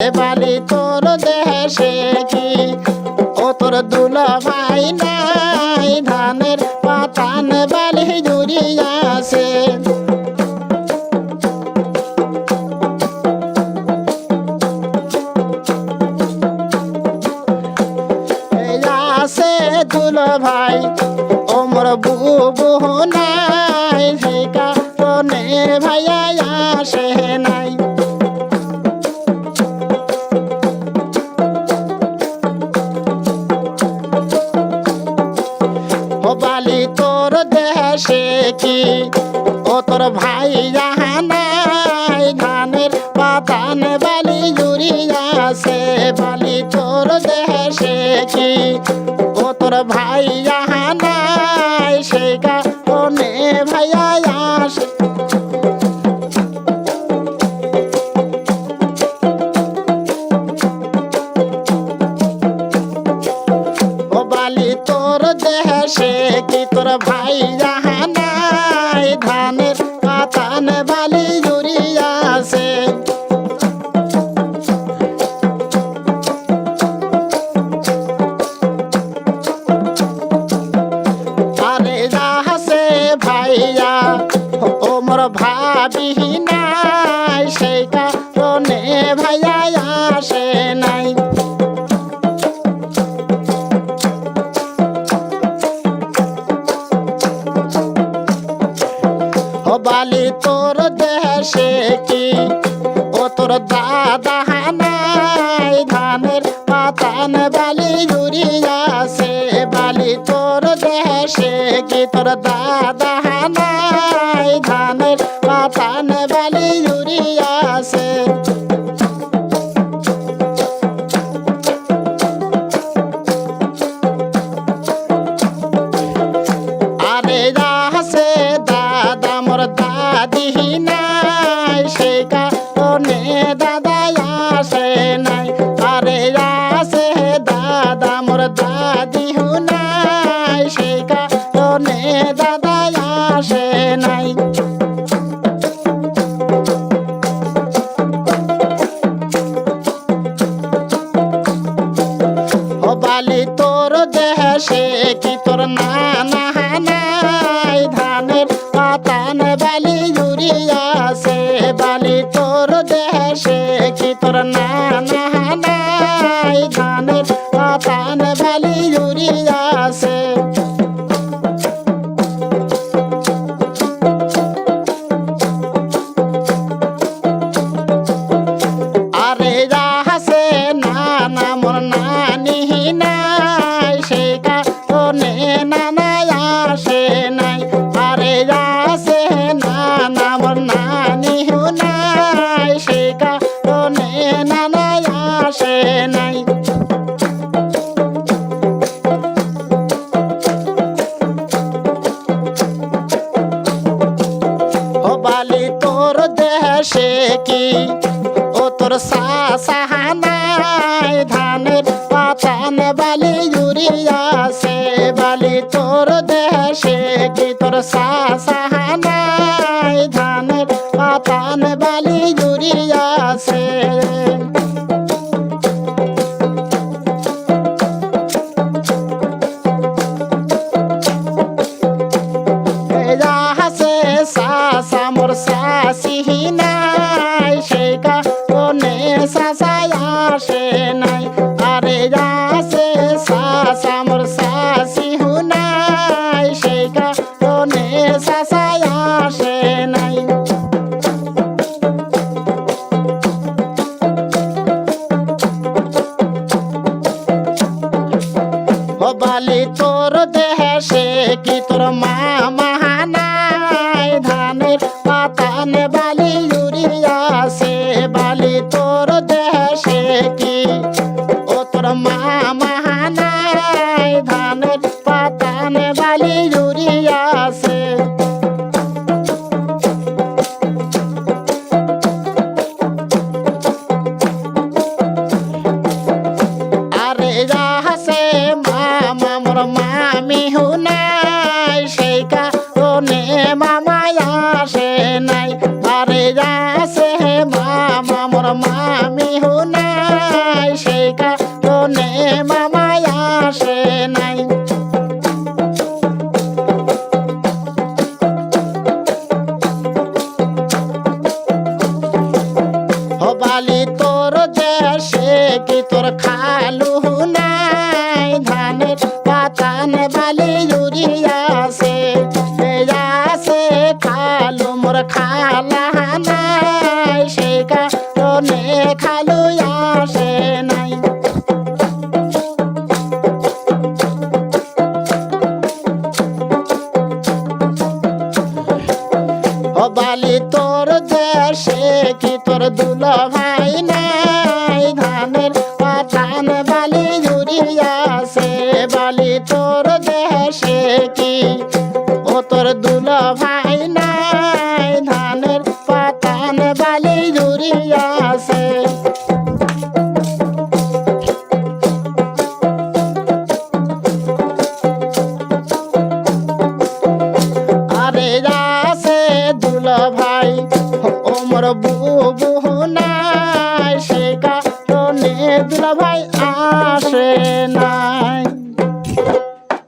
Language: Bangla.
বালি তোর দেশে কি? ও তোর দুলা ভাই নাই, ধানের পাতান বালি জুড়িয়াছে আসে দুলা ভাই ও বালি তোর দেশে কি? ও তোর ভাই জাহানাই, ধানের পাতান বালি জুড়ি আছে, বালি তোর দেশে কি? তোর ভাই জাহানাই ধানের পাতান বালি জুড়িয়াছে। আরে যাহাসে ভাইয়া ও মোর ভাবি ও বালি তোর দেশে কি? ও তোর দাদা হানাই ধানের পাতান বালি জুড়িয়াছে বালি, তোর দেশে কি? তোর দাদা দাদি নাই সে কারণে দাদা আসে নাই। বালি, তোর দেশে কি তোর নানা নাই ধানের পাতান বালি জুড়িয়াছে বালি, তোর দেশে কি তোর নানা নাই ধানের দেশে কি? ও তোর সাহানায় ধানের পাতান বালি জুড়িয়াছে, বালি তোর দেশে কি? তোর সাহানায় ধানের পাতান বালি ইউরিয়া যাহাসে কি তোর মামা মোর দুল ভাই নাই, ধানের পাতান বালি জুড়িয়াছে বালি তোর দেশে কি? ও তোর দুল ভাই নাই, ধানের পাতান বালি আরে আছে ওমর